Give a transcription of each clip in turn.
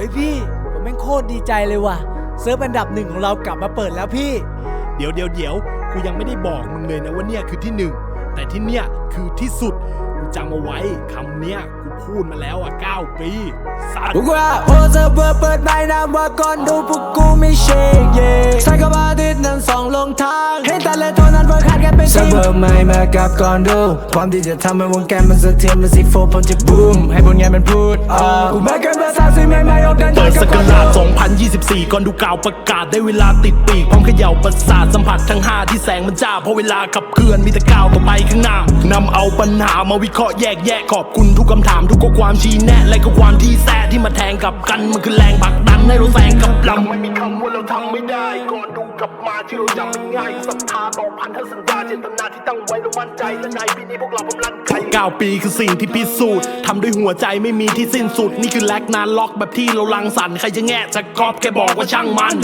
ฮ้ยพี่ ผมแม่งโคตรดีใจเลยว่ะ เซิร์ฟอันดับหนึ่งของเรากลับมาเปิดแล้วพี่ เดี๋ยวเดี๋ยวเดี๋ยวกูยังไม่ได้บอกมึงเลยนะว่าเนี่ยคือที่หนึ่งแต่ที่เนี่ยคือที่สุดมึงจำเอาไว้คำเนี้ย พูดมาแล้วอะ 9 ปีสัตว์พวกว่าโอเซอร์เบอร์เปิดใบนามว่าก่อนดูพวกกูไม่เชกเย่ใส่กับอาทิตย์นั้นสองลงทางเห็นแต่ละตัวนั้นเพิ่งขาดกันเป็นเซิร์ฟเวอร์ใหม่มากับก่อนดูพร้อมที่จะทำให้วงการมันสะเทือนมันสิโฟผมจะบูมให้ผลงานมันพูดออกกูมาเกินภาษาสิ่งใหม่ๆออกเดินเปิทางดกัสบกก่อนราชดู2024 ก่อนดูกล่าวประกาศได้เวลาติดปีกพร้อมเขย่าประสาทสัมผัสทั้ง5ที่แสงมันจ้าเพราะเวลาขับเคลื่อนมีแต่ก้าวต่อไปข้างหน้านำเอาปัญหามาวิเคราะห์แยกแยะขอบคุณทุกคำถามทุกข้อความชี้แนะและก็ความที่แท้ที่มาแทงกับกันมันคือแรงผลักดันให้เราแซงกับลำไม่มีคำว่าเราทำไม่ได้ก่อนดูกลับมาที่เราจำมันง่ายศรัทธาต่อพันธสัญญาเจตนาที่ตั้งไว้เรามั่นใจและในปีนี้พวกเราพร้อมลั่นไกเก้าปีคือสิ่งที่พิสูจน์ทำด้วยหัวใจไม่มีที่สิ้นสุดนี่คือแลกนานล็อกแบบที่เราลังสรรค์ใครจะแง่จะกอบแค่บอกว่าช่างมัน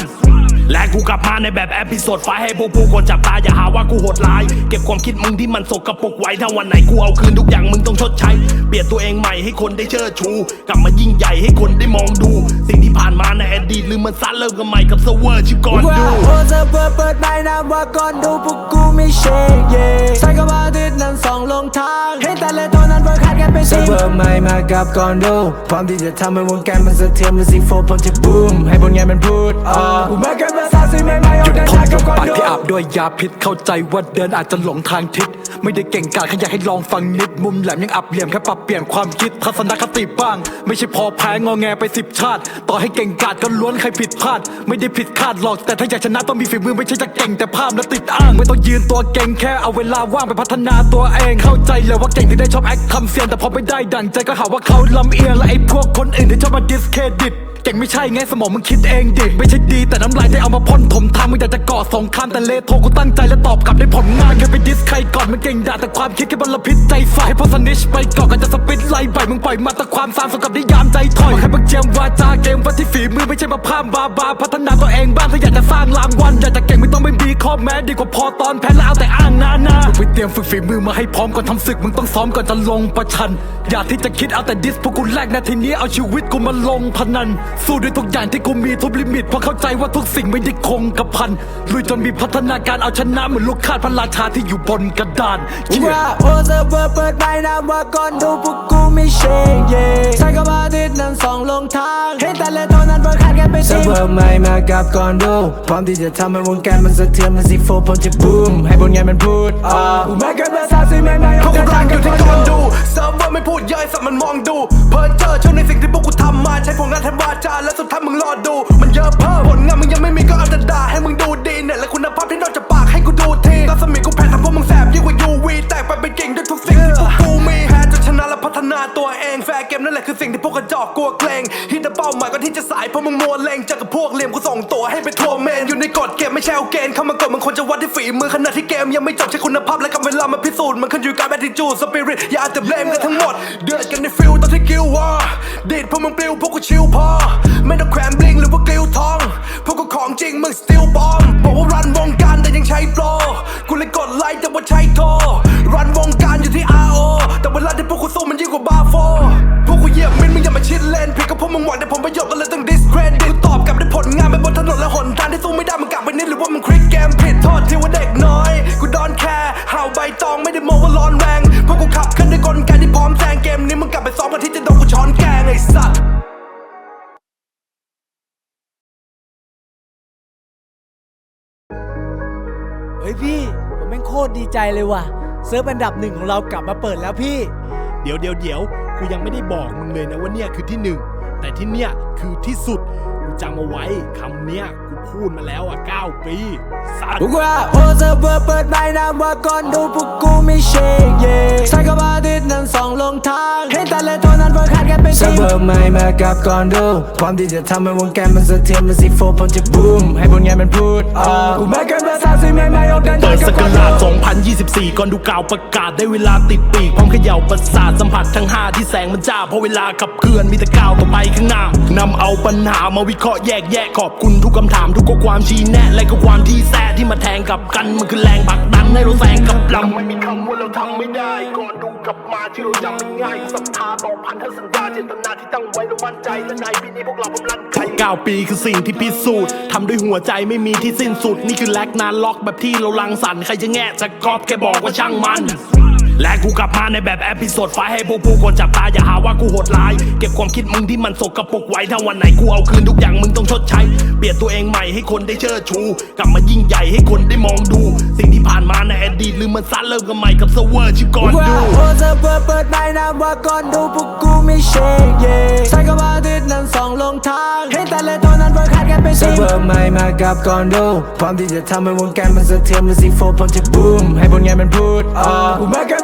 และกูกลับมาในแบบแอพิโซดไฟล์ให้พวกผู้คนจับตาอย่าหาว่ากูโหดร้าย เก็บความคิดมึงที่มันสกปรกไว้ถ้าวันไหนกูเอาคืนทุกอย่างมึงต้องชดใช้ เปลี่ยนตัวเองใหม่ให้คนได้เชิดชู กลับมายิ่งใหญ่ให้คนได้มองดู สิ่งที่ผ่านมาในอดีตลืมมันซะเริ่มกันใหม่กับเซอร์เวอร์ชื่อก่อนว่าดูโอเซอร์เบอร์เปิดใบนามว่าก่อนดูพวกกูไม่เชกเย่ใส่กับอาทิตย์นั้นสองลงทางเห็นแต่ละตัวนั้นเพิ่งขาดกันเป็นเซิร์ฟสิ่งเวอร์ใหม่มากับก่อนดูพร้อมที่จะทำให้วงการมันสะเทือนมันสิโฟผมจะบูมให้ผลงานมันพูดออกกูมาเกิน ภาษาสิ่งใหม่ออกหยุดเดินทางกับก่อนปากที่อาบด้วยยาพิษเข้าใจว่าเดินอาจจะหลงทางทิศไม่ได้เก่งกาจแค่อยากให้ลองฟังนิดมุมแหลมยังอับเหลี่ยมแค่ปรับเปลี่ยนความคิดทัศนคติบ้าง ไม่ใช่พอแพ้งอแงไปสิบชาติ ต่อให้เก่งกาจก็ล้วนใครผิดพลาด ไม่ได้ผิดคาดหรอกแต่ถ้าอยากชนะต้องมีฝีมือไม่ใช่จะเก่งแต่ภาพและติดอ้าง ไม่ต้องยืนตัวเก่งแค่เอาเวลาว่างไปพัฒนาตัวเองเข้าใจเลยว่าเก่งที่ได้ชอบแอคทำเสียงแต่พอไม่ได้ดังใจก็หาว่าเขาลำเอียงและไอ้พวกคนอื่นที่ชอบมาดิสเครดิต เก่งไม่ใช่ไงสมองมึงคิดเองดิไม่ใช่ดีแต่น้ำลายได้เอามาพ่นถมทางมึงอยากจะก่อสงครามแต่เลโทกูตั้งใจและตอบกลับได้ผลงานแค่ไปดิสใครก่อนมันเก่งด่าแต่ความคิดแค่บรรพิษใจฝ่ายพอสนิชไปก่อนกันจะสปิดไล่ใบมึงปล่อยมาแต่ความสามสกับนิยามใจถอยบอกให้มึงเจียมวาจาเกมวัดที่ฝีมือไม่ใช่มาพร่ำบาบาพัฒนาตัวเองบ้างถ้าอยากจะสร้างรางวัลอยากจะเก่งไม่ต้องไม่มีข้อแม้ดีกว่าพอตอนแพ้แล้วเอาแต่อ้างนานาไปเตรียมฝึกฝีมือมาให้พร้อมก่อนทำศึกมึงต้องซ้อมก่อนจะลงประชัน อย่าที่จะคิดเอาแต่ดิสพวกกูแลกนาทีนี้เอาชีวิตกูมาลงพนันสู้ด้วยทุกอย่างที่กูมีทุบลิมิตเพราะเข้าใจว่าทุกสิ่งไม่ได้คงกระพันลุยจนมีพัฒนาการเอาชนะเหมือนลูกคาดพระราชาที่อยู่บนกระดาน Yeah ว่าโอเซอร์เบอร์เปิดใบนามว่าก่อนดูพวกกูไม่เชกเย่ใส่กับอาทิตย์นั้นสองลงทางเห็นแต่ละตัวนั้นเพิ่งขาดกันเป็นเซิร์สิ่ฟงเวอร์ใหม่มากับก่อนดูพร้อมที่จะทำให้วงการมันสะเทือนมันสิโฟผมจะบูมให้ผลงานมันพูดออกกูมาเกินภาษาสิ่งใหม่ๆอพอวกกเดิกูนรัทางนอกับยู่ก่ที่อนก่อนดูดูเซิร์ฟเวอร์ไม่พูดเย้อยสัตว์มันมองดูเพ้อเจอเชื่อในสิ่งที่พวกกูทำมาใช้ผลงานแทนวาจาและสุดท้ายมึงรอดู มันเยอะเพิ่มผลงานมึงยังไม่มีก็เอาแต่ด่าให้มึงดูดีเนี่ยและคุณภาพที่นอกจากปากให้กูดูทีรัศมีกูแพ้ทำพวกมึงแสบยิ่งกว่า UV แตกไปเป็นกิ่งด้วยทุกสิ่งที่พวกกูมีแพ้จนชนะและพัฒนาตัวเองแฟร์เกมนั่นแหละคือสิ่งที่พวกกระจอกกลัวเกรงฮิตเป้าหมายก็ที่จะสายเพราะมึงมัวเลงจอกับพวกเหลี่ยมกูส่งตัวให้ไปทัวร์เมนอยู่ในกฎเกมไม่ใช่เอาเกณฑ์เข้ามากดมันควรจะวัดที่ฝีมือขณะที่เกมยังไม่จบใช้คุณภาพและกับเวลามาพิสูจน์มันขึ้นอยู่กับ attitude spirit อย่าเอาแต่เบลมกันทั้งหมดเดือดกันในฟิลตอนท กิลวอร์ดิดพวกมึงปลิวพวกกูชิวพอ ไม่ต้องแขวนบลิงหรือว่ากิลทอง พวกกูของจริงมึงสติลบอมบอกว่ารันวงการแต่ยังใช้โปร กูเลยกดไลค์แต่ว่าใช้โทรรันวงการอยู่ที่ RO แต่เวลาที่พวกกูสู้มันยิ่งกว่าบาโฟพวกกูเหยียบมินมึงอย่ามาชิดเลนผิดกับพวกมึงหวังแต่ผมประโยชน์ก็เลย ดีใจเลยว่ะเซิร์ฟอันดับหนึ่งของเรากลับมาเปิดแล้วพี่ เดี๋ยวเดี๋ยวเดี๋ยวกูยังไม่ได้บอกมึงเลยนะว่าเนี่ยคือที่หนึ่งแต่ที่เนี่ยคือที่สุดมึงจำเอาไว้คำเนี้ย พูดมาแล้วอะ 9 ปีสัตว์พวกว่าโอเซอร์เบอร์เปิดใบนามว่าก่อนดูพวกกูไม่เชกเย่ใส่กับอาทิตย์นั้นสองลงทางเห็นแต่ละตัวนั้นเพิ่งขาดกันเป็นเซิร์สิ่ฟงเวอร์ใหม่มากับก่อนดูพร้อมที่จะทำให้วงการมันสะเทือนมันสิโฟผมจะบูมให้ผลงานมันพูดออกกูมาเกินภาษาสิ่งใหม่ๆออกเดินเปิทางดกัสบกก่อนราชดู2024 ก่อนดูกล่าวประกาศได้เวลาติดปีกพร้อมเขย่าประสาทสัมผัสทั้ง5ที่แสงมันจ้าเพราะเวลาขับเคลื่อนมีแต่ก้าวต่อไปข้างหน้านำเอาปัญหามาวิเคราะห์แยกแยะขอบคุณทุกคำถามทุกข้อความชี้แนะและก็ความที่แท้ที่มาแทงกับกันมันคือแรงผลักดันให้เราแซงกับลำไม่มีคำว่าเราทำไม่ได้ก่อนดูกลับมาที่เราจำมันง่ายศรัทธาต่อพันธสัญญาเจตนาที่ตั้งไว้เรามั่นใจและในปีนี้พวกเรากำลังใจเก้าปีคือสิ่งที่พิสูจน์ทำด้วยหัวใจไม่มีที่สิ้นสุดนี่คือแลกนานล็อกแบบที่เราลังสรรค์ใครจะแง่จะกอบแค่บอกว่าช่างมัน และกูกลับมาในแบบแอพิโซดไฟล์ให้พวกผู้คนจับตาอย่าหาว่ากูโหดร้าย เก็บความคิดมึงที่มันสกปรกไว้ถ้าวันไหนกูเอาคืนทุกอย่างมึงต้องชดใช้ เปลี่ยนตัวเองใหม่ให้คนได้เชิดชู กลับมายิ่งใหญ่ให้คนได้มองดู สิ่งที่ผ่านมาในอดีตลืมมันซะเริ่มกันใหม่กับเซอร์เวอร์ชื่อก่อนว่าดูโอเซอร์เปิดเปิดในนามว่าก่อนดูพวกกูไม่เชคเย่ใส่กับอาทิตย์นั้นสองลงทางเห็นแต่ละตัวนั้นเพิ่งขาดกันเป็นเซิสิร์ฟบเวอร์ใหม่มากับก่อนดูพร้อมที่จะทำให้วงการมันสะเทือนมันซีโฟพร้อมจะบูมให้ผลงานมันพูดออกกูมากัน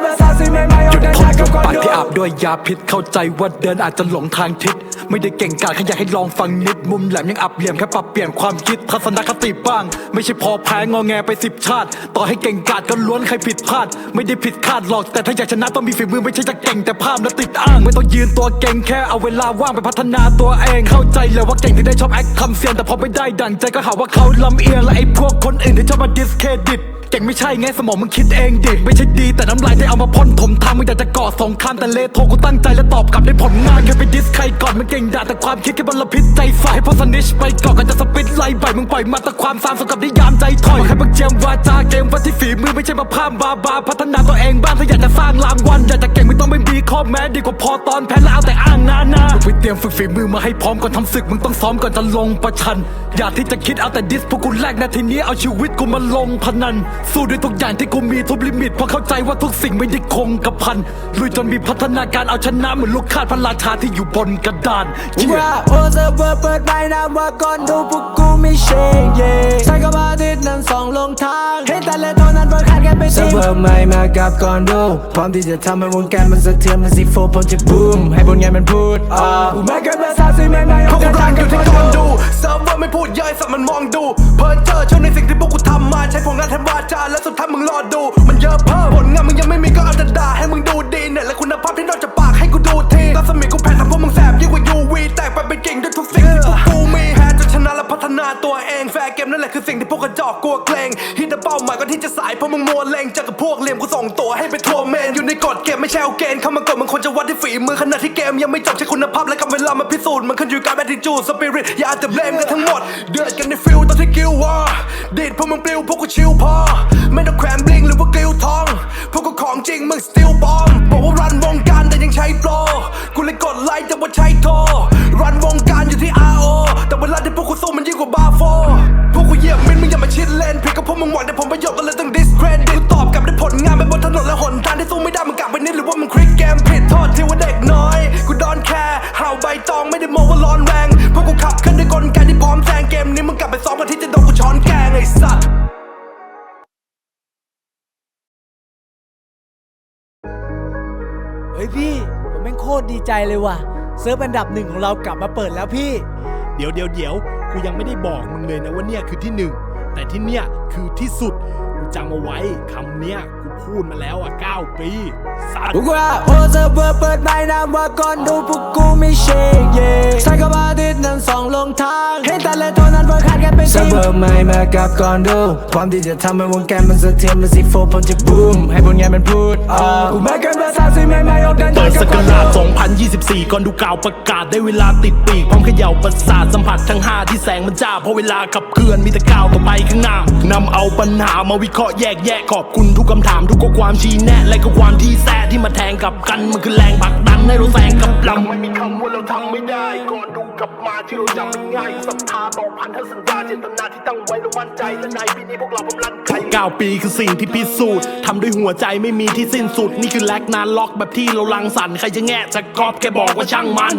ภาษาสิ่งใหยุดเดินพ่ทนกับปากดูที่อาบด้วยยาพิษเข้าใจว่าเดินอาจจะหลงทางทิศไม่ได้เก่งกาจแค่อยากให้ลองฟังนิดมุมแหลมยังอับเหลี่ยมแค่ปรับเปลี่ยนความคิดทัศนคติบ้าง ไม่ใช่พอแพ้งอแงไปสิบชาติ ต่อให้เก่งกาจก็ล้วนใครผิดพลาด ไม่ได้ผิดคาดหรอกแต่ถ้าอยากชนะต้องมีฝีมือไม่ใช่จะเก่งแต่ภาพและติดอ้าง ไม่ต้องยืนตัวเก่งแค่เอาเวลาว่างไปพัฒนาตัวเอง เข้าใจเลยว่าเก่งที่ได้ชอบแอคทำเสียงแต่พอไม่ได้ดังใจก็หาว่าเขาลำเอียงและไอ้พวกคนอื่นที่ชอบมาดิสเครดิต เก่งไม่ใช่ไงสมองมึงคิดเองเด็กไม่ใช่ดีแต่น้ำลายได้เอามาพ่นถมทางมึงอยากจะก่อสงครามแต่เลโทกูตั้งใจและตอบกลับได้ผลงานแค่ไปดิสใครก่อนมันเก่งด่าแต่ความคิดแค่บลพิษใจฝ่ายพอสนิชไปก่อนกันจะสปิดไล่ใบมึงปล่อยมาแต่ความสามสมกับนิยามใจถอยบอกให้มึงเจียมวาจาเกมวัดที่ฝีมือไม่ใช่มาพร่ำบาบาพัฒนาตัวเองบ้างถ้าอยากจะสร้างรางวัลอยากจะเก่งไม่ต้องไม่มีข้อแม้ดีกว่าพอตอนแพ้แล้วเอาแต่อ้างนานามึงไปเตรียมฝึกฝีมือมาให้พร้อมก่อนทำศึกมึงต้องซ้อมก่อนจะลงประชัน อย่าที่จะคิดเอาแต่ดิสพวกกูแลกนาทีนี้เอาชีวิตกูมาลงพนันสู้ด้วยทุกอย่างที่กูมีทุบลิมิตเพราะเข้าใจว่าทุกสิ่งไม่ได้คงกระพันลุยจนมีพัฒนาการเอาชนะเหมือนลูกคาดพระราชาที่อยู่บนกระดาน Yeah ว่าโอเซอร์เปิดเปิดในนามว่าก่อนดูพวกกูไม่เชคเย่ใส่กับอาทิตย์นั้นสองลงทางเห็นแต่ละตัวนั้นเพิ่งขาดกันเป็นเซิสิร์ฟบเวอร์ใหม่มากับก่อนดูพร้อมที่จะทำให้วงการมันสะเทือนมันซีโฟพร้อมจะบูมให้ผลงานมันพูดออกกูมากันภาษาสิ่งใหม่ๆอพอวกกเดิกูนรัทางนอกับยู่ก่ที่อนก่อนดูดูเซิร์ฟเวอร์ไม่พูดเยอะไอ้สัตว์มันมองดูเพ้อเจอเชื่อในสิ่งที่พวกกูทำมาใช้ผลงานแทนวาจาแล้วสุดท้ายมึงรอดู มันเยอะเพิ่มผลงานมึงยังไม่มีก็เอาแต่ด่าให้มึงดูดีเนี่ยและคุณภาพที่นอกจากปากให้กูดูทีรัศมีกูแพ้ทำพวกมึงแสบยิ่งกว่า UV แตกไปเป็นกิ่งด้วยทุกสิ่งที่กู พัฒนาตัวเองแฟร์เกมนั่นแหละคือสิ่งที่พวกกระจอกกลัวเกรงฮิตเป้าหมายก็ที่จะสายเพราะมึงมัวเลงจอกับพวกเหลี่ยมกูส่งตัวให้ไปทัวร์เมนอยู่ในกฎเกมไม่ใช่เอาเกณฑ์เข้ามากดมันควรจะวัดที่ฝีมือขณะที่เกมยังไม่จบใช้คุณภาพและกับเวลามาพิสูจน์มันขึ้นอยู่กับ attitude spirit อย่าเอาแต่เบลมกันทั้งหมด เดือดกันในฟิลตอนที่กิลวอร์ดีดพวกมึงปลิวพวกกูชิลพอไม่ต้องแขวนบลิงหรือว่ากิลทองพวกกูของจริงมึง still บอมบอกว่ารันวงการแต่ยังใช้โปรกูเลยกดไลค์แต่ว่าใช้โทรรันวงการอยู่ที่ RO แต่เวลาที่พวกกูสู้มันยิ่งกว่าบาโฟพวกกูเหยียบมินมึงอย่ามาชิดเลนผิดกับพวกมึงหวังแต่ผมประโยชน์ก็เลยต้อง discredit กูตอบกลับด้วยผลงานไปบนถนนและหนทางที่สู้ไม่ได้มึงกลับไปนิดหรือว่ามึงคลิกเกมผิดโทษที่ว่าเด็กน้อยกูดอนแคร์ห่าวใบตองไม่ได้มองว่าร้อนแรงพวกกูขับขึ้นด้วยกลไกที่พร้อมแซงเกมนี้มึงกลับไปซ้อมกันที่จะโดนกูช้อนแกงไอ้สัตว์เฮ้ยพี่ผมแม่งโคตรดีใจเลยว่ะเซิร์ฟอันดับหนึ่งของเรากลับมาเปิดแล้วพี่ เดี๋ยวเดี๋ยวเดี๋ยวกูยังไม่ได้บอกมึงเลยนะว่าเนี่ยคือที่หนึ่งแต่ที่เนี่ยคือที่สุด กูจำเอาไว้คำเนี้ยกูพูดมาแล้วอะ 9 ปีสัตว์ ว่าโอเซอร์เปิดเปิดในนามว่าก่อนดูพวกกูไม่เชคเย่ใส่กับอาทิตย์นั้นสองลงทางเห็นแต่ละตัวนั้นเพิ่งขาดกันเป็นเซิสิร์ฟบเวอร์ใหม่มากับก่อนดูพร้อมที่จะทำให้วงการมันสะเทือนมันซีโฟพร้อมจะบูมให้ผลงานมันพูดออกกูมากันภาษาสิ่งใหม่ๆออกเดินเปิทางดกัสบกก่อนราชดู 2024 ก่อนดูกล่าวประกาศได้เวลาติดปีกพร้อมเขย่าประสาทสัมผัสทั้ง 5 ที่แสงมันจ้าเพราะเวลาขับเคลื่อนมีแต่ก้าวต่อไปข้างหน้านำเอาปัญหามาวิเคราะห์แยกแยะขอบคุณทุกคำถามทุกข้อความชี้แนะและก็ความที่แท้ที่มาแทงกับกันมันคือแรงผลักดันให้เราแซงกับลำไม่มีคำว่าเราทำไม่ได้ก่อนดูกลับมาที่เราจำมันง่ายศรัทธาต่อพันธสัญญาเจตนาที่ตั้งไว้เรามั่นใจและในปีนี้พวกเรากำลังใจเก้าปีคือสิ่งที่พิสูจน์ทำด้วยหัวใจไม่มีที่สิ้นสุด นี่คือแลกนานล็อกแบบที่เราลังสรรค์ใครจะแง่จะกอบแค่บอกว่าช่างมัน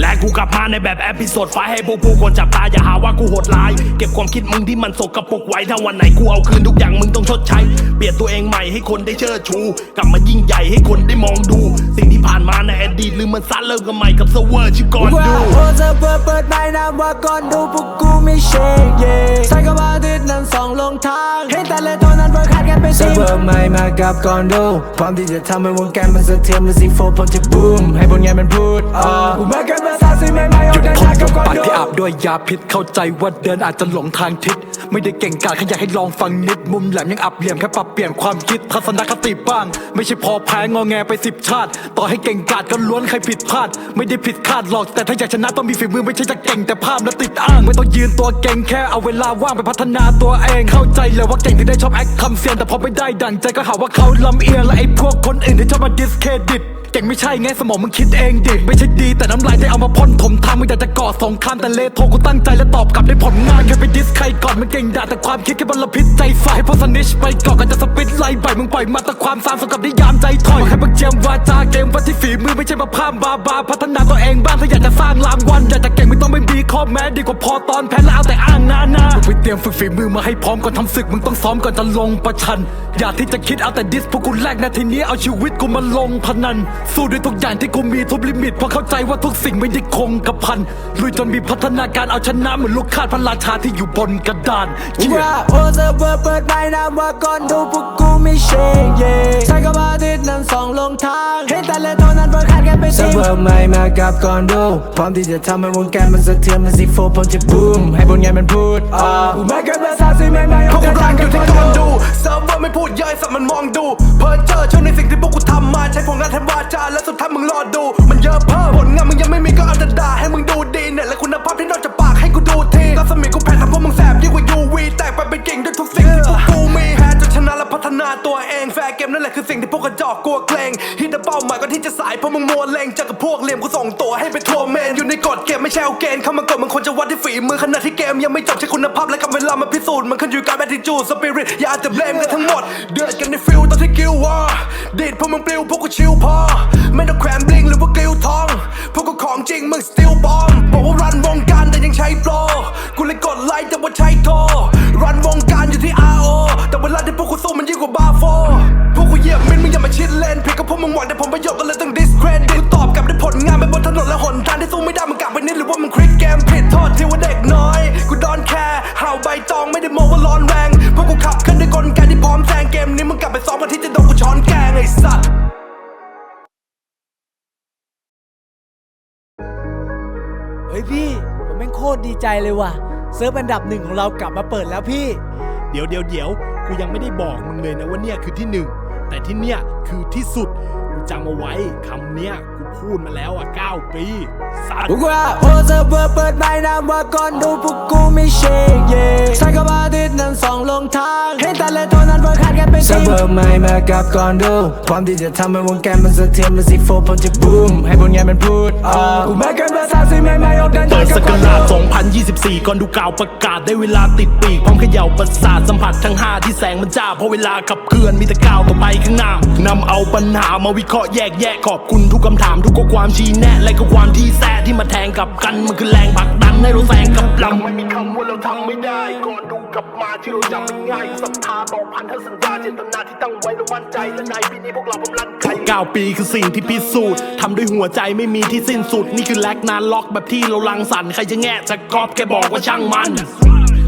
และกูกับมาในแบบแอพิโซดไฟให้พวกผู้คนจับตาอย่าหาว่ากูโหดร้าย เก็บความคิดมึงที่มันสกปรกไว้ถ้าวันไหนกูเอาคืนทุกอย่างมึงต้องชดใช้ ตัวเองใหม่ให้คนได้เชิดชู กลับมายิ่งใหญ่ให้คนได้มองดู สิ่งที่ผ่านมาในอดีตลืมมันซะเริ่มกันใหม่กับเซอร์เวอร์ชื่อก่อนว่าดูโอเซอร์เปิดเปิดในนามว่าก่อนดูพวกกูไม่เชคเย่ใส่กับอาทิตย์นั้นสองลงทางเห็นแต่ละตัวนั้นเพิ่งขาดกันเป็นเซิสิร์ฟบเวอร์ใหม่มากับก่อนดูพร้อมที่จะทำให้วงการมันสะเทือนมันซีโฟพร้อมจะบูมให้ผลงานมันพูดออกกูมากันภาษาสิ่งใหม่ๆอหอกยุดเดินพ่ทานงกับลมก่อนปากดูที่อาบด้วยยาพิษเข้าใจว่าเดินอาจจะหลงทางทิศไม่ได้เก่งกาจแค่อยากให้ลองฟังนิดมุมแหลมยังอับเหลี่ยมแค่ปรับเปลี่ยนความคิดทัศนคติบ้าง ไม่ใช่พอแพ้งอแงไปสิบชาติ ต่อให้เก่งกาจก็ล้วนใครผิดพลาด ไม่ได้ผิดคาดหรอกแต่ถ้าอยากชนะต้องมีฝีมือไม่ใช่จะเก่งแต่ภาพและติดอ้าง ไม่ต้องยืนตัวเก่งแค่เอาเวลาว่างไปพัฒนาตัวเองเข้าใจเลยว่าเก่งที่ได้ชอบแอคคำเสียนแต่พอไม่ได้ดังใจก็หาว่าเขาลำเอียงและไอ้พวกคนอื่นที่ชอบมาดิสเครดิต ก่งไม่ใช่ไงสมองมึงคิดเองดิไม่ใช่ดีแต่น้ำลายที่เอามาพ่นถมทางมึงอยากจะก่อสงครามแต่เลโทกูตั้งใจและตอบกลับด้วยผลงานแค่ไปดิสใครก่อนมึงเก่งด่าแต่ความคิดแค่บลพิษใจฝ่ายพอสนิชไปก่อนก็จะสปิดไล่ใบมึงปล่อยมาแต่ความสามสกับนิยามใจถอยแค่บังเจียมวาจาเกมวัดที่ฝีมือไม่ใช่มาพามบาบาพัฒนาตัวเองบ้างถ้าอยากจะสร้างรางวัลอยากจะเก่งไม่ต้องไม่มีข้อแม้ดีกว่าพอตอนแพ้แล้วเอาแต่อ้างหนาหนามึงไปเตรียมฝึกฝีมือมาให้พร้อมก่อนทำศึกมึงต้องซ้อมก่อนจะลงประชัน อย่าที่จะคิดเอาแต่ดิสพวกกูแลกนาทีนี้เอาชีวิตกูมาลงพนันสู้ด้วยทุกอย่างที่กูมีทุบลิมิตเพราะเข้าใจว่าทุกสิ่งไม่ได้คงกระพันลุยจนมีพัฒนาการเอาชนะเหมือนลูกคาดพระราชาที่อยู่บนกระดานว่าโอเซอร์เวอร์เปิดไม้น้ำว่าก่อนดูพวกกูไม่เชงเย่ใช้กับอาทิตย์นั้นสองลงทางเห็นแต่ละตัวนั้นเปิดขาดกันไปเซิสิร์ฟเวอร์ใหม่มากับก่อนดูพร้อมที่จะทำให้วงการมันสะเทือนมันสิโฟพร้อมจะบูมให้ผลงานมันพูดออกกูไม่เกินภาษาสิ่งใหม่ๆพวกเดิกูนรัทางงอกับยู่ก่ที่อนก่อนดูดูเซิร์ฟเวอร์ไม่พูดย่อยสัตว์มันมองดูเพอเจอเชื่อในสิ่งที่พวกกูทำมาใช้ผลงานแทนวาจาและสุดท้ายมึงรอดู มันเยอะเพิ่มผลงานมึงยังไม่มีก็เอาแต่ด่าให้มึงดูดีเนี่ยและคุณภาพที่นอกจากปากให้กูดูทีรัศมีกูแผ่ทำพวกมึงแสบยิ่งกว่า UV แตกไปเป็นกิ่งด้วยทุกสิ่งที่พวกกูมีแพ้จนชนะและพัฒนาตัวเองแฟร์เกมนั่นแหละคือสิ่งที่พวกกระจอกกลัวเกรงฮิตแต่เป้าหมายก็ที่จะสายเพราะมึงมัวเลงเจอกับพวกเหลี่ยมกูส่งตัวให้ไปทัวร์เมนอยู่ในกฎเกมไม่ใช่เอาเกณฑ์เข้ามากดมึงควรจะวัดที่ฝีมือขณะที่เกมยังไม่จบใช้คุณภาพและกับเวลามาพิสูจน์มันขึ้นอยู่กับแอทิจูดสปิริตอย่าจะเบลมกันทั้งหมด เดือดกันในฟิลตอนที่กิลวอร์ ดีดพวกมึงปลิวพวกกูชิลพอ ไม่ต้องแครมบลิงหรือว่ากลิวทอง พวกกูของจริงมึงสติลบอม บอกว่ารันวงการแต่ยังใช้โปร กูเลยกดไลค์แต่ว่าใช้โทร รันวงการอยู่ที่ RO แต่เวลาที่พวกกูสู้มันยิ่งกว่าบาโฟพวกกูเหยียบมินมึงอย่ามาชิดเลนผิดกับพวกมึงหวังแต่ผมประโยชน์ก็เลยต้องดิสเครดิตตอบกลับด้วยผลงานไปบนถนนและหนทางที่สู้ไม่ได้มึงกลับไปนิดหรือว่ามึงคลิกเกมผิดโทษที่ว่าเด็กน้อย กูดอนแคร์ห่าวใบตองไม่ได้โมว่าร้อนแรง ฮ้ยพี่ผมแม่งโคตรดีใจเลยว่ะเซิร์ฟอันดับหนึ่งของเรากลับมาเปิดแล้วพี่ เดี๋ยวเดี๋ยวเดี๋ยวกูยังไม่ได้บอกมึงเลยนะว่าเนี่ยคือที่หนึ่งแต่ที่เนี่ยคือที่สุดกูจำเอาไว้คำเนี้ย พูดมาแล้วอะ 9 ปีสัตว์ว่าโอเซอร์เวอร์เปิดไม้น้ำว่าก่อนดูพวกกูไม่เชงเย่ใช้กับอาทิตย์นั้นสองลงทางเห็นแต่ละตัวนั้นเปิดขาดกันไปเซิสิร์ฟเวอร์ใหม่มากับก่อนดูพร้อมที่จะทำให้วงการมันสะเทือนมันสิโฟพร้อมจะบูมให้ผลงานมันพูดออกกูไม่เกินภาษาสิ่งใหม่ๆเดินเปิทางดกัสบกก่อนราชดู2024 ก่อนดูกล่าวประกาศได้เวลาติดปีกพร้อมเขย่าประสาทสัมผัสทั้ง 5 ที่แสงมันจ้าเพราะเวลาขับเคลื่อนมีแต่ก้าวต่อไปข้างหน้านำเอาปัญหามาวิเคราะห์แยกแยะขอบคุณทุกคำถามทุกข้อความชี้แนะและก็ความที่แท้ที่มาแทงกับกัน มันคือแรงผลักดันให้เราแซงกับลำไม่มีคำว่าเราทำไม่ได้ก่อนดูกลับมาที่เราจำไม่ง่ายศรัทธาต่อพันธสัญญาเจตนาที่ตั้งไว้เรามั่นใจและในปีนี้พวกเราพร้อมลั่นไกเก้าปีคือสิ่งที่พิสูจน์ทำด้วยหัวใจไม่มีที่สิ้นสุด นี่คือแลกนานล็อกแบบที่เราลังสรรค์ใครจะแง่จะกอบแค่บอกว่าช่างมัน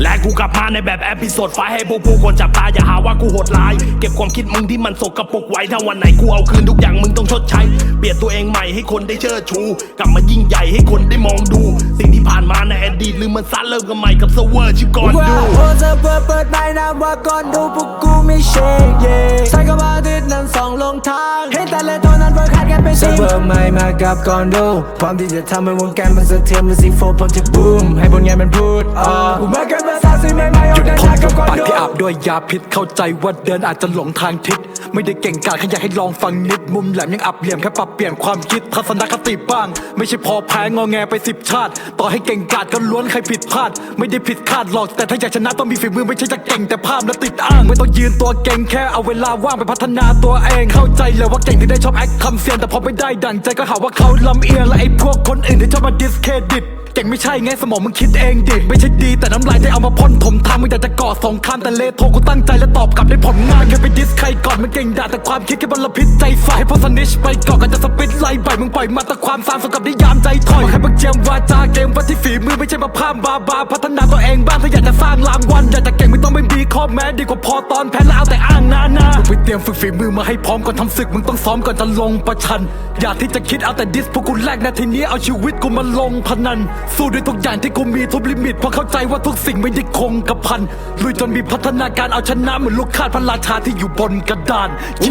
และกูกลับมาในแบบแอพิโซดไฟให้พวกผู้คนจับตาอย่าหาว่ากูโหดร้าย เก็บความคิดมึงที่มันสกปรกไว้ถ้าวันไหนกูเอาคืนทุกอย่างมึงต้องชดใช้ เปลี่ยนตัวเองใหม่ให้คนได้เชิดชู กลับมายิ่งใหญ่ให้คนได้มองดู สิ่งที่ผ่านมาในอดีตลืมมันซะเริ่มกันใหม่กับเซอร์เวอร์ชื่อก่อนว่าดูโอเซเวอร์เปิดไม้น้ำว่าก่อนดูพวกกูไม่เชงเย่ใช้กับาทิตย์นั้นสองลงทางเห็นแต่ละตัวนั้นเปิดขาดกันไปเซิสิร์ฟเวอร์ใหม่มากับก่อนดูพร้อมที่จะทำให้วงการมันสะเทือนมันสิโฟพอมจะบูมให้ผลงานมันพูดออกกูม่เกินหม่ๆหยุดพ่ทานงกับมก่อนปากดูที่อาบด้วยยาพิษเข้าใจว่าเดินอาจจะหลงทางทิศ ไม่ได้เก่งกาจแค่อยากให้ลองฟังนิด มุมแหลมยังอับเหลี่ยมแค่ปรับเปลี่ยนความคิดทัศนคติบ้าง ไม่ใช่พอแพ้งอแงไปสิบชาติ ต่อให้เก่งกาจก็ล้วนใครผิดพลาด ไม่ได้ผิดคาดหรอกแต่ถ้าอยากชนะต้องมีฝีมือไม่ใช่จะเก่งแต่ภาพและติดอ้าง ไม่ต้องยืนตัวเก่งแค่เอาเวลาว่างไปพัฒนาตัวเอง เข้าใจเลยว่าเก่งที่ได้ชอบแอคคำเสียนแต่พอไม่ได้ดั่งใจก็หาว่าเขาลำเอียงและไอ้พวกคนอื่นที่ชอบมาดิสเครดิต เก่งไม่ใช่ไงสมองมึงคิดเองดิไม่ใช่ดีแต่น้ำลายที่เอามาพ่นถมทางมึงอยากจะก่อสงครามแต่เลโทกูตั้งใจและตอบกลับได้ผลงานแค่ไปดิสใครก่อนมึงเก่งด่าแต่ความคิดแค่บลพิษใจฝ่ายพอสนิชไปก่อนก็จะสปิดไล่ใบมึงปล่อยมาแต่ความสามสกับนิยามใจถอยแค่บังเจียมวาจาเกมวัดที่ฝีมือไม่ใช่มาพามบาบาพัฒนาตัวเองบ้างถ้าอยากจะสร้างรางวัลอยากจะเก่งไม่ต้องไม่มีข้อแม้ดีกว่าพอตอนแพ้แล้วเอาแต่อ้างนานามึงไปเตรียมฝึกฝีมือมาให้พร้อมก่อนทำศึกมึงต้องซ้อมก่อนจะลงประชัน อย่าที่จะคิดเอาแต่ดิสพวกกูแลกนาทีนี้เอาชีวิตกูมาลงพนันสู้ด้วยทุกอย่างที่กูมีทุบลิมิตเพราะเข้าใจว่าทุกสิ่งไม่ได้คงกระพันลุยจนมีพัฒนาการเอาชนะเหมือนลูกคาดพระราชาที่อยู่บนกระดาน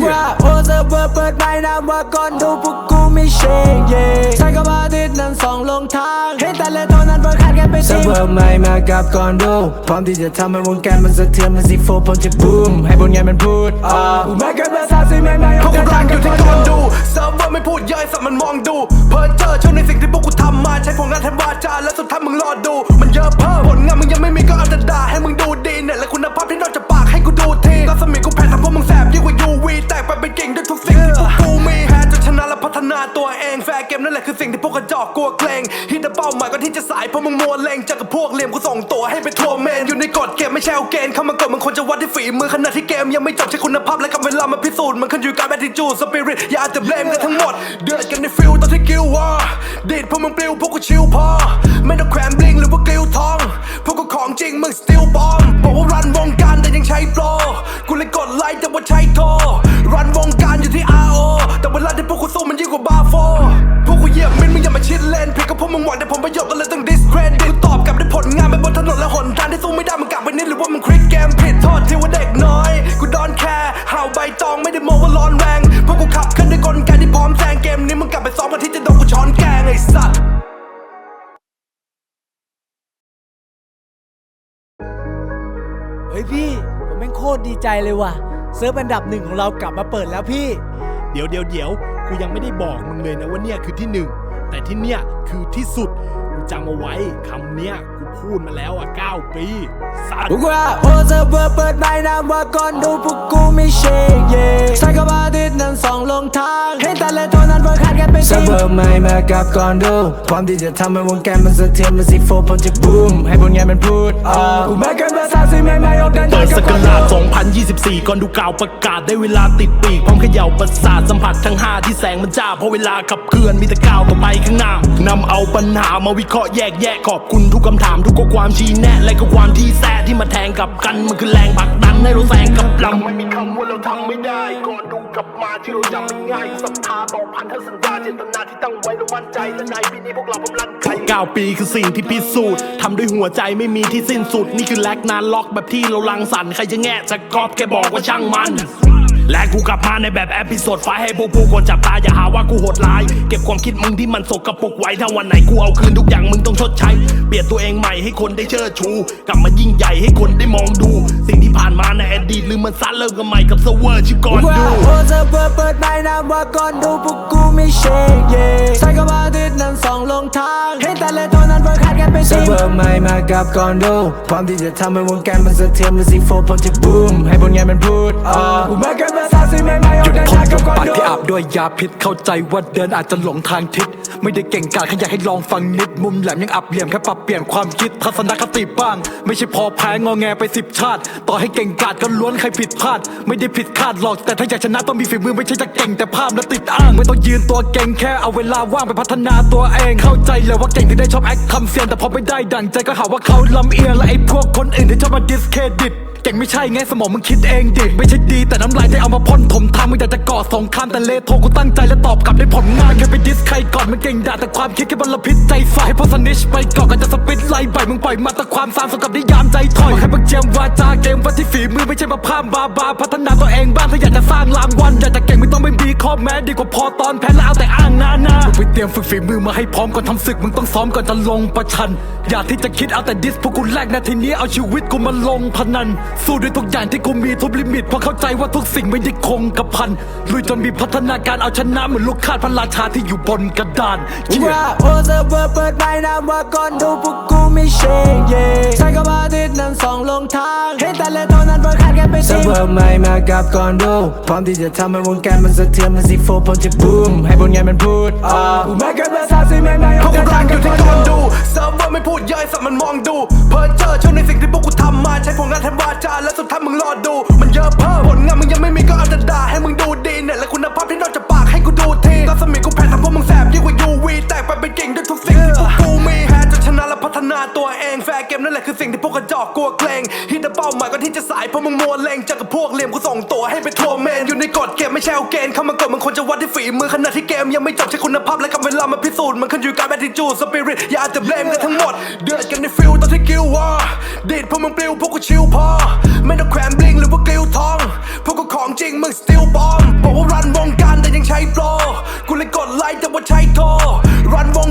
ว่าโอเซอร์เวอร์เปิดไม้นำว่าก่อนดูพวกกูไม่เชงเย่ใช้กับอาทิตย์นั้นสองลงทางเห็นแต่ละตัวนั้นเปิดขาดกันไปเซิสิร์ฟเวอร์ใหม่มากับก่อนดูพร้อมที่จะทำให้วงการมันสะเทือนมันสิโฟผมจะบูมให้ผลงานมันพูดออกกูไม่เกินภาษาสิ่งใหม่ๆพวกเดิกูนรัทางงอกับยู่ก่ที่อนก่อนดูดูเซิร์ฟเวอร์ไม่พูดเยอะไอ้สัตว์มันมองดูเพอเจอเชื่อในสิ่งที่พวกกูทำมาใช้ผลงานแทนวาจาแล้วสุดท้ายมึงรอดู มันเยอะเพิ่มผลงานมึงยังไม่มีก็เอาแต่ด่าให้มึงดูดีเนี่ยและคุณภาพที่นอกจากปากให้กูดูทีรัศมีกูแผ่ทำพวกมึงแสบยิ่งกว่า UV แตกไปเป็นกิ่งด้วยทุกสิ่ง นะและพัฒนาตัวเองแฟร์เกมนั่นแหละคือสิ่งที่พวกกระจอกกลัวเกรงฮิตแต่เป้าหมายก็ที่จะสายเพราะมึงมัวเลงเจอกับพวกเหลี่ยมกูส่งตัวให้ไปทัวร์เมนอยู่ในกฎเกมไม่ใช่เอาเกณฑ์เข้ามากดมึงควรจะวัดที่ฝีมือขณะที่เกมยังไม่จบใช้คุณภาพและกับเวลามาพิสูจน์มันขึ้นอยู่กับแอทิจูดสปิริตอย่าจะเบลมกันทั้งหมด เดือดกันในฟิลตอนที่กิลวอร์ดีดพวกมึงปลิวพวกกูชิลพอไม่ต้องแครมบลิงหรือว่ากลิวทองพวกกูของจริงมึงสติลบอมบอกว่ารันวงการแต่ยังใช้โปรกูเลยกดไลค์แต่ว่าใช้โทร กกูสู้มันยิ่งกว่าบาโฟพวกกูเหยียบมินมึงอย่ามาชิดเลนผิดกับพวกมึงหวังแต่ผมประโยชน์ก็เลยต้องดิสเครดิตตอบกลับด้วยผลงานไปบนถนนและหนทางที่สู้ไม่ได้มึงกลับไปนิดหรือว่ามึงคลิกเกมผิดโทษที่ว่าเด็กน้อย กูดอนแคร์ห่าวใบตองไม่ได้โมว่าร้อนแรงพวกกูขับขึ้นด้วยกลไกที่พร้อมแซงเกมนี้มึงกลับไปซ้อมกันที่จะโดนกูช้อนแกงไอ้สัตว์เฮ้ยพี่ ผมแม่งโคตรดีใจเลยว่ะ เซิร์ฟอันดับหนึ่งของเรากลับมาเปิดแล้วพี่ เดี๋ยวเดี๋ยวเดี๋ยว กูยังไม่ได้บอกมึงเลยนะว่าเนี่ยคือที่หนึ่งแต่ที่เนี่ยคือที่สุดกูจำเอาไว้คำเนี้ย พูดมาแล้วอะ 9 ปีสัตว์ว่าโอเซอร์เวอร์เปิดไม้นำว่าก่อนดูพวกกูไม่เชงเย่ใช้กับอาทิตย์นั้นสองลงทางเห็นแต่ละตัวนั้นเปิดขาดกันไปเซิสิร์ฟเวอร์ใหม่มากับก่อนดูพร้อมที่จะทำให้วงการมันสะเทือนมันสิโฟผมจะบูมให้ผลงานมันพูดออกกูไม่เกินภาษาสิ่งใหม่ๆเดินเปิทางดกัสบกก่อนราชดู2024ก่อนดูกล่าวประกาศได้เวลาติดปีกพร้อมเขย่าประสาทสัมผัสทั้ง5ที่แสงมันจ้าเพราะเวลาขับเคลื่อนมีแต่ก้าวต่อไปข้างหน้านำเอาปัญหามาวิเคราะห์แยกแยะขอบคุณทุกคำถามทุกข้อความชี้แนะและก็ความที่แท้ที่มาแทงกับกัน มันคือแรงผลักดันให้เราแซงกับลำไม่มีคำว่าเราทำไม่ได้ก่อนดูกลับมาที่เราจำไม่ง่ายศรัทธาต่อพันธสัญญาเจตนาที่ตั้งไว้เรามั่นใจและในปีนี้พวกเรากำลังใจเก้าปีคือสิ่งที่พิสูจน์ทำด้วยหัวใจไม่มีที่สิ้นสุด นี่คือแลกนานล็อกแบบที่เราลังสรรค์ใครจะแง่จะกอบแค่บอกว่าช่างมัน และกูกลับมาในแบบแอพิโซดไฟล์ให้พวกผู้คนจับตาอย่าหาว่ากูโหดร้าย เก็บความคิดมึงที่มันสกปรกไว้ถ้าวันไหนกูเอาคืนทุกอย่างมึงต้องชดใช้ เปลี่ยนตัวเองใหม่ให้คนได้เชิดชู กลับมายิ่งใหญ่ให้คนได้มองดู สิ่งที่ผ่านมาในอดีตลืมมันซะเริ่มกันใหม่กับเซอร์เวอร์ชื่อก่อนว่าดูโอเซอร์เวอร์เปิดไม้นำว่าก่อนดูพวกกูไม่เชงเย่ใช้กับอาทิตย์นั้นสองลงทางเห็นแต่ละตัวนั้นเปิดขาดกันไปเซิสิร์ฟเวอร์ใหม่มากับก่อนดูพร้อมที่จะทำให้วงการมันสะเทือนมันสิโฟผมจะบูมให้ผลงานมันพูดออกกูไม่เกินภาษาสิ่งใหยุดเดินทนทางกักับบก่อนปากดูที่อาบด้วยยาพิษเข้าใจว่าเดินอาจจะหลงทางทิศ ไม่ได้เก่งกาจแค่อยากให้ลองฟังนิด มุมแหลมยังอับเหลี่ยมแค่ปรับเปลี่ยนความคิดทัศนคติบ้าง ไม่ใช่พอแพ้งอแงไปสิบชาติ ต่อให้เก่งกาจก็ล้วนใครผิดพลาด ไม่ได้ผิดคาดหรอกแต่ถ้าอยากชนะต้องมีฝีมือไม่ใช่จะเก่งแต่ภาพและติดอ้าง ไม่ต้องยืนตัวเก่งแค่เอาเวลาว่างไปพัฒนาตัวเอง เข้าใจเลยว่าเก่งที่ได้ชอบแอคคำเสียงแต่พอไม่ได้ดังใจก็หาว่าเขาลำเอียงและไอ้พวกคนอื่นที่ชอบมาดิสเครดิต ก่งไม่ใช่ไงสมองมึงคิดเองดิไม่ใช่ดีแต่น้ำลายที่เอามาพ่นถมทางมึงอยากจะก่อสงครามแต่เลโทกูตั้งใจและตอบกลับได้ผลงานแค่ไปดิสใครก่อนมึงเก่งด่าแต่ความคิดแค่บลพิษใจฝ่ายพราะสนิชไปก่อนกันจะสปิดไล่ใบมึงปล่อยมาแต่ความสามสกับนิยามใจถอยให้มึงเจียมวาจาเกมวัดที่ฝีมือไม่ใช่มาพามบาบาพัฒนาตัวเองบ้างถ้าอยากจะสร้างรางวัลอยากจะเก่งไม่ต้องไม่มีข้อแม้ดีกว่าพอตอนแพ้แล้วเอาแต่อ้างนานามึงไปเตรียมฝึกฝีมือมาให้พร้อมก่อนทำศึกมึงต้องซ้อมก่อนจะลงประชัน อย่าที่จะคิดเอาแต่ดิสพวกกูแลกนาทีนี้เอาชีวิตกูมาลงพนันสู้ด้วยทุกอย่างที่กูมีทุบลิมิตเพราะเข้าใจว่าทุกสิ่งไม่ได้คงกระพันลุยจนมีพัฒนาการเอาชนะเหมือนลูกคาดพระราชาที่อยู่บนกระดานว่าโอเซอร์เวอร์เปิดไม้นำว่าก่อนดูพวกกูไม่เชงเย่ใช้กับอาทิตย์นั้นสองลงทางเห็นแต่ละตัวนั้นเปิดขาดกันไปเซิสิร์ฟเวอร์ใหม่มากับก่อนดูพร้อมที่จะทำให้วงการมันสะเทือนมันสิโฟผมจะบูมให้ผลงานมันพูดออกกูไม่เกินภาษาสิ่งใหม่ๆพวกเดิกูนรัทางงอกับยู่ก่ที่อนก่อนดูดูเซิร์ฟเวอร์ไม่พูดเยอะไอ้สัตว์มันมองดูเพอเจอเชื่อในสิ่งที่พวกกูทำมาใช้ผลงานแทนวาจาและสุดท้ายมึงรอดู มันเยอะเพิ่มผลงานมึงยังไม่มีก็เอาแต่ด่าให้มึงดูดีเนี่ยและคุณภาพที่นอกจากปากให้กูดูทีรัศมีกูแผ่ทำพวกมึงแสบยิ่งกว่า UV แตกไปเป็นกิ่งด้วยทุกสิ่งที่พวกกูมีแพ้จนชนะและพัฒนาตัวเองแฟร์เกมนั่นแหละคือสิ่งที่พวกกระจอกอกกลัวเกรงฮิตเป้าหมายก่อนที่จะสายเพราะมึงมัวเลงเจอกับพวกเหลี่ยมกูส่งตัวให้ไปทัวร์เมนอยู่ในกฎเกมไม่ใช่เอาเกณฑ์เข้ามากดมึงควรจะวัดที่ฝีมือขณะที่เกมยังไม่จบใช้คุณภาพและกับเวลามาพิสูจน์มันขึ้นอยู่กับแอทิจูดสปิริตอย่าจะเบลมกันทั้งหมดเดือดกันในฟิ ลตอนที่กิลวอร์ดีดพวกมึงปลิวพวกกูชิลพอ ไม่ต้องแขวนบลิงหรือว่ากลิวทอง พวกกูของจริงมึงสติลบอม บอกว่ารันวงการแต่ยังใช้โปร กูเลยกดไลค์แต่ว่าใช้โทรรันวง